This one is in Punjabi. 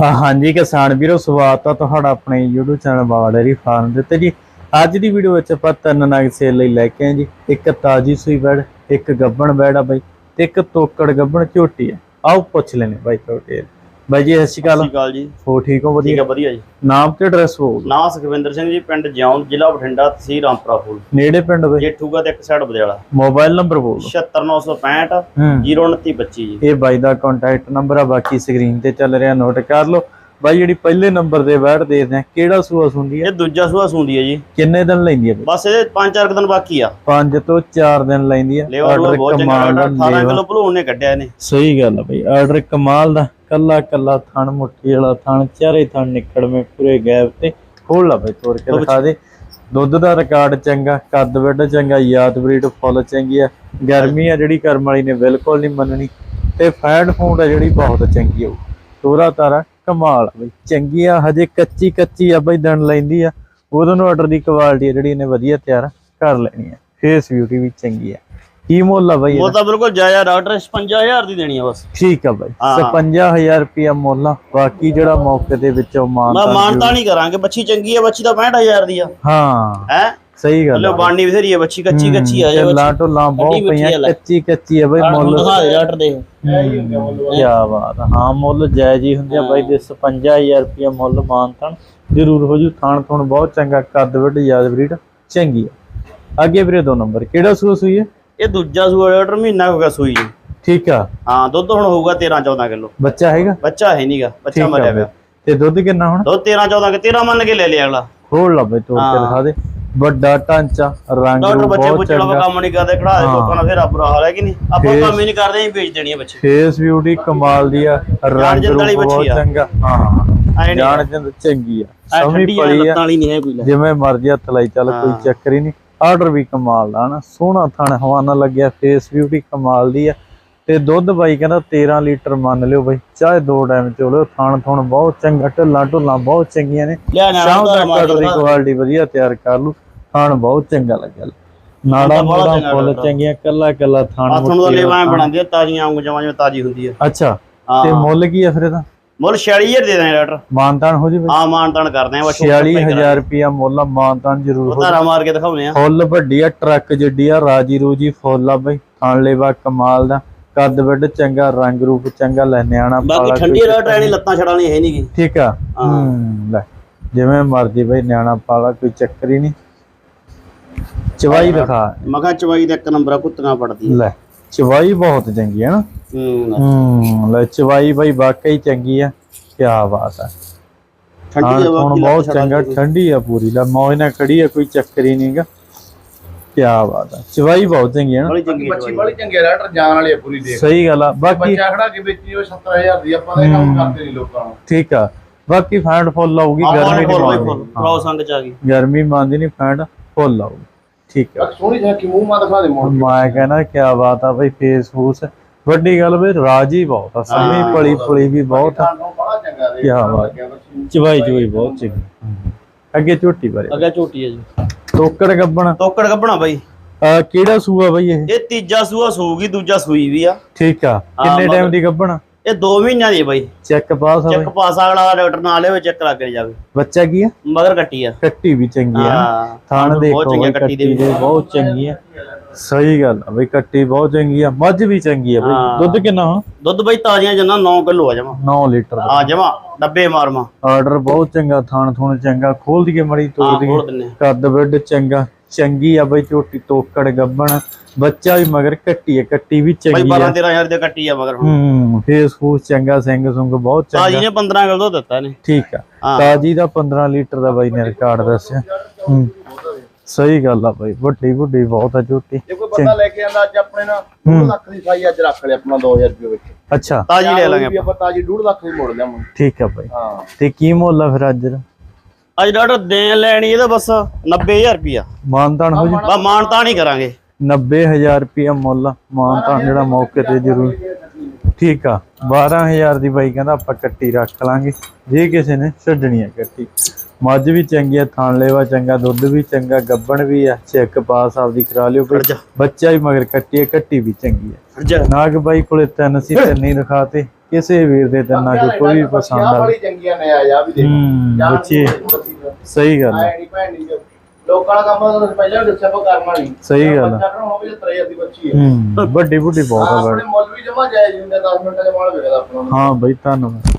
ਹਾਂ, ਹਾਂਜੀ, ਕਿਸਾਨ ਵੀਰੋ, ਸਵਾਗਤ ਆ ਤੁਹਾਡਾ ਆਪਣੇ YouTube channel Bawa dairy farm ਦੇ ਉੱਤੇ ਜੀ। ਅੱਜ ਦੀ ਵੀਡੀਓ ਵਿੱਚ ਆਪਾਂ ਤਿੰਨ ਨਗ ਸੇਲ ਲਈ ਲੈ ਕੇ ਆਏ ਜੀ। ਇੱਕ ਤਾਜੀ ਸੂਈ ਬੈੜ, ਇੱਕ ਗੱਬਣ ਬੈੜ ਆ ਬਾਈ, ਤੇ ਇੱਕ ਤੋਕੜ ਗੱਬਣ ਝੋਟੀ ਆ। ਆਓ ਪੁੱਛ ਲੈਨੇ ਬਾਈ ਤੁਹਾਡੇ ਬਾਈ ਜੀ ਸਤਿ ਸ਼੍ਰੀ ਸਤਿ ਅਕਾਲ ਸ਼੍ਰੀ ਅਕਾਲ ਜੀ। ਹੋ ਠੀਕ ਹੋ? ਠੀਕ ਹੈ ਵਧੀਆ ਜੀ। ਨਾਮ ਤੇ ਐਡਰੈਸ ਹੋਊਗਾ ਨਾਂ ਸੁਖਵਿੰਦਰ ਸਿੰਘ ਜੀ ਪਿੰਡ ਜਿਉਂ ਜ਼ਿਲ੍ਹਾ ਬਠਿੰਡਾ ਤਹਿਸੀਲ ਰਾਮਪੁਰਾ ਫੂਲ ਨੇੜੇ ਪਿੰਡ ਬਾਈ ਜੇਠੂਗਾ ਤੇ ਇੱਕ ਸਾਈਡ ਬਦਿਆਲਾ। ਮੋਬਾਈਲ ਨੰਬਰ ਬੋਲ 76965 ਹੂੰ। 02925 ਜੀ। ਇਹ ਬਾਈ ਦਾ ਕੰਟੈਕਟ ਨੰਬਰ ਆ ਬਾਕੀ ਸਕਰੀਨ ਤੇ ਚੱਲ ਰਿਹਾ ਨੋਟ ਕਰ ਲਓ। ਬਾਈ ਜਿਹੜੀ ਪਹਿਲੇ ਨੰਬਰ ਦੇ ਬੈੜ ਦੇਖਦੇ ਆ ਕਿਹੜਾ ਸੂਆ ਸੁੰਦੀ ਹੈ ਇਹ ਦੂਜਾ ਸੂਆ ਸੁੰਦੀ ਹੈ ਜੀ। ਕਿੰਨੇ ਦਿਨ ਲੈਂਦੀ ਹੈ ਬਾਈ? ਬਸ ਇਹ 5-4 ਦਿਨ ਬਾਕੀ ਆ। 5 ਤੋਂ 4 ਦਿਨ ਲੈਂਦੀ ਹੈ ਲੇਵਰ ਲੋ ਬਹੁਤ ਚੰਗਾ ਕਮਾਲ ਦਾ 18 ਲੇਵਾ। ਕਿਲੋ ਭਲੂਣ ਨੇ ਕੱਢਿਆ ਇਹਨੇ। ਸਹੀ ਗੱਲ ਆ ਬਈ ਆਰਡਰ ਕਮਾਲ ਦਾ। ਕੱਲਾ ਕੱਲਾ ਥਣ ਮੁੱਠੀ ਵਾਲਾ ਥਣ ਚਾਰੇ ਥਣ ਨਿਕੜਵੇਂ ਪੂਰੇ ਗੈਪ ਤੇ। ਖੋਲ ਲਾ ਬਈ ਤੋੜ ਕੇ ਦਿਖਾ ਦੇ। ਦੁੱਧ ਦਾ ਰਿਕਾਰਡ ਚੰਗਾ ਕੱਦ ਵੱਡ ਚੰਗਾ ਯਾਦ ਬਰੀਡ ਫੁੱਲ ਚੰਗੀ ਆ। ਗਰਮੀ ਆ ਜਿਹੜੀ ਕਰਮ ਵਾਲੀ ਨੇ ਬਿਲਕੁਲ ਨਹੀਂ ਮੰਨਣੀ। ਤੇ ਫੈਟ ਫੂਡ ਆ ਜਿਹੜੀ ਬਹੁਤ ਚੰਗੀ ਆ ਤੋਰਾ ਤਾਰਾ ਕਮਾਲ ਆ ਬਈ ਚੰਗੀ ਆ ਹਜੇ ਕੱਚੀ ਕੱਚੀ ਆ ਬਈ ਦਿਨ ਲੈਂਦੀ ਆ। ਉਹਦੋਂ ਨੂੰ ਆਰਡਰ ਦੀ ਕੁਆਲਿਟੀ ਆ ਜਿਹੜੀ ਇਹਨੇ ਵਧੀਆ ਤਿਆਰ ਕਰ ਲੈਣੀ ਆ। ਫੇਸ ਬਿਊਟੀ ਵੀ ਚੰਗੀ ਆ। ਕੀ ਮੁੱਲ ਆ ਬਈ ਉਹ ਤਾਂ ਬਿਲਕੁਲ ਜਾਇਆ ਡਾਕਟਰ 55000 ਦੀ ਦੇਣੀ ਆ ਬਸ। ਠੀਕ ਆ ਬਾਈ ਹਾਂ। 55000 ਰੁਪਿਆ ਮੁੱਲ ਆ। ਬਾਕੀ ਜਿਹੜਾ ਮੌਕੇ ਦੇ ਵਿੱਚੋਂ ਮਾਨ ਮੈਂ ਮਾਨਤਾ ਨਹੀਂ ਕਰਾਂਗੇ ਬੱਚੀ ਚੰਗੀ ਆ ਬੱਚੀ ਤਾਂ 65000 ਦੀ ਆ। ਹਾਂ। ਹੈ? ਸਹੀ ਗੱਲ ਲੋ ਆ ਬਾਣੀ ਬਥੇਰੀ ਆ ਬੱਚੀ ਕੱਚੀ ਕੱਚੀ ਆ ਜੇ ਲਾਟੋ ਲਾਂ ਬਹੁਤ ਅੱਡੀ ਮਿੱਠੀ ਪਈਆਂ। ਕੱਚੀ ਕੱਚੀ ਆ ਬਾਈ ਮੁੱਲ। ਦਿਖਾ ਦੇ ਡਾਕਟਰ ਦੇ। ਕੀ ਬਾਤ ਆ। ਹਾਂ ਮੁੱਲ ਜਾਇਜ਼ ਹੀ ਹੁੰਦੇ ਆ ਬਾਈ ਦੇ 55000 ਰੁਪਿਆ ਮੁੱਲ ਮਾਨਤਨ ਜ਼ਰੂਰ ਹੋ ਜੂ। ਥਾਣ ਥੁਣ ਬਹੁਤ ਚੰਗਾ ਕੱਦ ਵੱਡ ਯਾਦ ਬਰੀਡ ਚੰਗੀ ਆ। ਅੱਗੇ ਵੀਰੇ ਦੋ ਨੰਬਰ ਕਿਹੜਾ ਸੂਆ ਸੂਈ ਹੈ ਇਹ ਦੂਜਾ ਸੂਆ ਡਾਕਟਰ ਮਹੀਨਾ ਹੋ ਗਿਆ ਸੂਈ ਜੀ। ਠੀਕ ਆ। ਹਾਂ ਦੁੱਧ ਹੁਣ ਹੋਊਗਾ 13 14 ਕਿਲੋ। ਬੱਚਾ ਹੈਗਾ? ਬੱਚਾ ਹੈ ਨਹੀਂਗਾ ਬੱਚਾ ਮਰਿਆ ਪਿਆ। ਤੇ ਦੁੱਧ ਕਿੰਨਾ ਹੁਣ? ਦੁੱਧ 13 14 ਕਿ 13 ਮੰਨ ਕੇ ਲੈ ਲਿਆ ਅਗਲਾ। ਖੋਲ ਲਾ ਬਈ ਤੋੜ ਕੇ ਹਾਂ। ਦਿਖਾ ਦੇ। ਵੱਡਾ ਢਾਂਚਾ ਰੰਗ ਡਾਕਟਰ ਬੱਚੇ ਪੁੱਛਣ ਕੰਮ ਨਹੀਂ ਕਰਦੇ ਖੜਾ ਦੇ ਲੋਕਾਂ ਦਾ ਫੇਰ ਬੁਰਾ ਹਾਲ ਹੈ ਕਿ ਨਹੀਂ? ਆਪਾਂ ਕੰਮ ਹੀ ਨਹੀਂ ਕਰਦੇ ਅਸੀਂ ਵੇਚ ਦੇਣੀ ਆ ਬੱਚੇ। ਫੇਸ ਬਿਊਟੀ ਕਮਾਲ ਦੀ ਆ ਰੰਗ ਰੂਪ ਬਹੁਤ। ਚੰਗਾ। ਹਾਂ। ਜਾਣ ਚੰਗੀ ਆ। ਸਮੀ ਪੜੀ ਆ। ਹੈ ਜਿਵੇਂ ਮਰਜ਼ੀ ਹੱਥ ਲਾਈ ਚੱਲ ਕੋਈ ਹਾਂ। ਚੱਕਰ ਹੀ ਨਹੀਂ। ਆਰਡਰ ਵੀ ਕਮਾਲ ਦਾ ਹਨਾ? ਸੋਹਣਾ ਥਣ ਹਵਾਨਾ ਲੱਗਿਆ ਫੇਸ ਬਿਊਟੀ ਕਮਾਲ ਦੀ ਆ ਤੇ ਦੁੱਧ ਬਾਈ ਕਹਿੰਦਾ 13 ਲੀਟਰ ਮੰਨ ਲਿਓ ਬਾਈ ਚਾਹੇ ਦੋ ਟਾਈਮ ਚੋਲੋ ਥਣ ਥਣ ਬਹੁਤ ਚੰਗਾ ਢੱਲਾਂ ਢੁੱਲਾਂ ਬਹੁਤ ਚੰਗੀਆਂ ਨੇ। ਨਾ ਸ਼ਾਮ ਤੱਕ ਆਰਡਰ ਦੀ ਕੁਆਲਿਟੀ ਵਧੀਆ ਤਿਆਰ ਕਰ ਲੂ ਥਣ ਬਹੁਤ ਚੰਗਾ ਲੱਗਿਆ। ਨਾੜਾ ਮੋੜਾ ਫੁੱਲ। ਚੰਗੀਆਂ ਕੱਲਾ ਕੱਲਾ ਥਣ ਨੂੰ ਲੇਵਾਂ ਬਣਾਉਂਦੀ ਤਾਜ਼ੀਆਂ ਆਉਂਗ ਜਮਾਂ ਜਿਵੇਂ ਤਾਜ਼ੀ ਹੁੰਦੀ ਆ। ਅੱਛਾ ਤੇ ਮੁੱਲ ਕੀ ਆ ਫਿਰ ਇਹਦਾ? ਮੁੱਲ 46000 ਦੇ ਦਾਂ ਡਾਕਟਰ। ਮਾਨਤਾਨ ਹੋ ਜੀ ਬਾਈ ਹਾਂ ਮਾਨ ਤਾਨ ਕਰਦੇ ਆ ਬਸ 46000 ਰੁਪਿਆ ਮੁੱਲ ਆ, ਮਾਨਤਾਨ ਜ਼ਰੂਰ ਹੋ ਧਾਰਾ ਮਾਰ ਕੇ ਦਿਖਾਉਣੇ ਆ। ਫੁੱਲ ਵੱਡੀ ਆ ਟਰੱਕ ਜਿੱਡੀ ਆ ਰਾਜੀ ਰੂਜੀ ਫੁੱਲ ਆ ਬਈ। ਥਣ ਲੇਵਾ ਕਮਾਲ ਦਾ। ਕੱਦ ਵੱਡ ਚੰਗਾ ਰੰਗ ਰੂਪ ਚੰਗਾ ਲੈ ਨਿਆਣਾ ਬਾਕੀ ਠੰਡੀ ਡਾਕਟਰ ਐਣੀ ਲੱਤਾਂ ਛੜਾਣੀ ਹੈ ਨਹੀਂਗੀ ਠੀਕ ਆ? ਹੂੰ। ਲੈ ਜਿਵੇਂ ਮਰਜ਼ੀ ਬਈ ਨਿਆਣਾ ਪਾਲਾ ਕੋਈ ਚੱਕਰ ਹੀ ਨਹੀਂ। ਚਵਾਈ ਦਿਖਾ। ਮਗਾ ਚਵਾਈ ਦਾ ਇੱਕ ਨੰਬਰ ਆ ਕੁੱਤੀਆਂ ਪੜਦੀ ਲੈ ਚਵਾਈ ਬਹੁਤ ਚੰਗੀ ਹੈ ਨਾ। ਹੂੰ। ਲੈ ਚਵਾਈ ਬਈ ਵਾਕਈ ਚੰਗੀ ਆ। ਕੀ ਬਾਤ ਆ। ਠੰਡੀ ਆ ਹੁਣ ਬਹੁਤ ਚੰਗਾ ਠੰਡੀ ਆ ਪੂਰੀ। ਲੈ ਮੌਜ ਨਾਲ ਖੜੀ ਆ ਕੋਈ ਚੱਕਰ ਹੀ ਨਹੀਂਗਾ ਕੀ ਬਾਤ ਆ। ਚਵਾਈ ਬਹੁਤ ਚੰਗੀ ਹੈ ਨਾ। ਬੜੀ ਚੰਗੀ ਬੱਚੀ ਬੜੀ ਚੰਗੀ ਰੈਟਰ ਜਾਨ ਵਾਲੀ ਆ ਪੂਰੀ ਦੇਖ। ਸਹੀ ਗੱਲ ਆ। ਬਾਕੀ ਬੱਚਾ ਖੜਾ ਕੇ ਵੇਚੀ ਉਹ 70000 ਦੀ ਆਪਾਂ ਦਾ ਕੰਮ ਕਰਦੇ ਨਹੀਂ ਲੋਕਾਂ ਨੂੰ। ਠੀਕ ਆ। ਬਾਕੀ ਫੈਂਡ ਫੁੱਲ ਆਊਗੀ ਗਰਮੀ ਗਰਮੀ ਨਹੀਂ ਮੰਨਦੀ। ਫੁੱਲ ਸੰਗ ਚ ਆ ਗਈ। ਗਰਮੀ ਮੰਨਦੀ ਨਹੀਂ ਫੈਂਡ ਫੁੱਲ ਆਊਗੀ। ਠੀਕ ਆ। ਸੋਹਣੀ ਜਿਹੀ ਕਿ ਮੂੰਹ ਮਾ ਦਿਖਾ ਦੇ ਮੋੜ ਮੈਂ ਕਹਿੰਦਾ ਕੀ ਬਾਤ ਆ ਬਈ ਫੇਸ ਫੂਸ। ਵੱਡੀ ਗੱਲ ਬਈ ਰਾਜੀ ਬਹੁਤ ਆ ਸਮੀ ਪਲੀ ਪੁਲੀ ਵੀ ਬਹੁਤ ਆ। ਬੜਾ ਚੰਗਾ ਦੇ ਬਾਤ। ਚਵਾਈ ਚਵਾਈ ਬਹੁਤ ਚੰਗੀ। ਅੱਗੇ ਝੋਟੀ ਬਾਰੇ। ਅੱਗੇ ਝੋਟੀ ਹੈ ਜੀ। ਟੋਕੜ ਗੱਬਣ। ਤੋਕੜ ਗੱਬਣਾ ਬਾਈ। ਆ ਕਿਹੜਾ ਸੂਆ ਬਈ ਇਹ? ਇਹ ਤੀਜਾ ਸੂਆ ਸੂਗੀ ਦੂਜਾ ਸੂਈ ਵੀ ਆ। ਠੀਕ ਆ। ਕਿੰਨੇ ਟਾਈਮ ਦੀ ਗੱਬਣ? ਇਹ 2 ਮਹੀਨਿਆਂ ਦੀ ਹੈ ਬਾਈ। ਚੈੱਕ ਪਾਸ ਆ ਬਈ। ਚੈੱਕ ਪਾਸ ਵਾਲਾ ਡਾਕਟਰ ਨਾਲ ਲਿਓ ਚੈੱਕ ਕਰਾ ਕੇ ਜਾਵੇ। ਬੱਚਾ ਕੀ ਆ? ਮਗਰ ਕੱਟੀ ਆ। ਕੱਟੀ ਵੀ ਚੰਗੀ ਆ। ਹਾਂ ਥਾਣ ਬਹੁਤ ਦੇਖੋ ਚੰਗੀ ਬਈ ਆ ਕੱਟੀ ਦੇ ਦੇ ਬਹੁਤ ਚੰਗੀ ਆ। ਸਹੀ ਗੱਲ ਆ ਬਈ ਕੱਟੀ ਬਹੁਤ ਚੰਗੀ ਆ। ਮੱਝ ਵੀ ਚੰਗੀ ਆ ਬਈ। ਹਾਂ। ਦੁੱਧ ਕਿੰਨਾ ਹੁਣ ਦੁੱਧ ਬਾਈ ਤਾਜ਼ੀਆਂ ਜੰਨਾ 9 ਕਿਲੋ ਆ ਜਮਾ। 9 ਲੀਟਰ ਆ ਜਮਾ ਡੱਬੇ ਮਾਰਮਾ। ਆਰਡਰ ਬਹੁਤ ਚੰਗਾ ਥਾਣ ਥੁਣ ਚੰਗਾ। ਖੋਲ ਦਈਏ ਮੜੀ ਤੋੜ ਹਾਂ ਦਿੰਨੇ ਆ। ਕੱਦ ਵੱਡ ਚੰਗਾ। ਚੰਗੀ ਆ ਬਈ ਝੋਟੀ ਤੋਕੜ ਗੱਬਣ ਬੱਚਾ ਵੀ ਮਗਰ ਕੱਟੀ ਆ ਕੱਟੀ ਵੀ ਬਾਈ ਚੰਗੀ 12 ਆ 13000 ਦੀ ਕੱਟੀ ਆ ਮਗਰ ਹੂੰ ਫੇਸ ਫੂਸ ਚੰਗਾ ਸਿੰਘ ਸੁੰਗ ਬਹੁਤ ਤਾਜ਼ੀ ਚੰਗਾ ਨੇ 15 ਕਿਲੋ ਦਿੱਤਾ ਨੇ ਠੀਕ ਆ। ਹਾਂ। ਤਾਜੀ ਦਾ 15 ਲੀਟਰ ਦਾ ਬਾਈ ਨੇ ਰਿਕਾਰਡ ਦੱਸਿਆ। ਹੂੰ ਸਹੀ ਗੱਲ ਆ ਬਾਈ ਵੱਡੀ ਵੱਡੀ ਬਹੁਤ ਆ ਝੋਟੀ ਜੇ ਕੋਈ ਬੰਦਾ ਲੈ ਕੇ ਆਂਦਾ ਅੱਜ ਆਪਣੇ ਨਾਲ 2 ਲੱਖ ਦੀ ਸਾਈ ਅੱਜ ਰੱਖ ਲਿਆ ਆਪਣਾ 2000 ਰੁਪਏ ਵਿੱਚ। ਅੱਛਾ। ਤਾਜ਼ੀ ਲੈ ਲਾਂਗੇ ਆਪਾਂ। ਤਾਜੀ 2 ਲੱਖ ਦੀ ਮੋੜ ਲਿਆਵਾਂਗੇ ਠੀਕ ਆ ਬਾਈ। ਹਾਂ। ਤੇ ਕੀ ਮੁੱਲ ਆ ਫਿਰ ਅੱਜ ਦਾ? ਅੱਜ ਡਾਕਟਰ ਦੇਣ ਲੈਣੀ ਇਹਦਾ ਬਸ 90000 ਰੁਪਿਆ ਮਾਨਤਾਨ ਹੋ ਜੀ। ਬਾ ਮਾਨਤਾ ਨਹੀਂ ਕਰਾਂਗੇ। 90000 ਰੁਪਿਆ ਮੁੱਲ। ਮਾਨਤਾਨ ਜਿਹੜਾ ਮੌਕੇ ਤੇ ਜ਼ਰੂਰ। ਠੀਕ ਆ 12000 ਦੀ ਬਾਈ ਕਹਿੰਦਾ ਆਪਾਂ ਕੱਟੀ ਰੱਖ ਲਾਂਗੇ। ਜੇ ਕਿਸੇ ਨੇ ਛੱਡਣੀ ਆ ਕੱਟੀ। ਮੱਝ ਵੀ ਚੰਗੀ ਆ ਥਣ ਲੇਵਾ ਚੰਗਾ ਦੁੱਧ ਵੀ ਚੰਗਾ ਗੱਬਣ ਵੀ ਆ ਚੈੱਕ ਪਾਸ ਆਪਦੀ ਕਰਾ ਲਿਓ। ਬੱਚਾ ਵੀ ਮਗਰ ਕੱਟੀ ਆ ਕੱਟੀ ਵੀ ਚੰਗੀ ਆ। ਨਾਗ ਬਾਈ ਕੋਲੇ ਤਿੰਨ ਸੀ ਤਿੰਨ ਹੀ ਦਿਖਾਤੇ ਕਿਸੇ ਵੀਰ ਦੇ ਤਿੰਨਾਂ ਚ ਕੋਈ ਵੀ ਪਸੰਦ ਆ ਬੜੀ ਚੰਗੀਆਂ ਨੇ ਆ ਵੀ ਦੇਖ। ਹੂੰ ਬੱਚੇ। ਸਹੀ ਗੱਲ ਹੈ ਆਏ ਨਹੀਂ ਭੈਣ ਨਹੀਂ ਲੋਕਾਂ ਦਾ ਕੰਮ ਤਾਂ ਪਹਿਲਾਂ ਦੱਸਿਆ ਪਰ ਕਰਨਾ ਨਹੀਂ ਸਹੀ ਗੱਲ। ਬੱਚਾ ਕਰਨਾ ਹੋਵੇ ਤਾਂ ਤਰੇ ਦੀ ਬੱਚੀ ਹੈ ਹੂੰ ਵੱਡੀ ਵੱਡੀ ਬਹੁਤ ਆ ਬੜ ਮੁੱਲ ਵੀ ਜਮਾ ਜਾਇਜ਼ ਹੁੰਦੇ 10 ਮਿੰਟਾਂ ਦੇ ਮਾਲ ਵਿਕਦਾ ਆਪਣਾ। ਹਾਂ ਬਈ ਧੰਨਵਾਦ।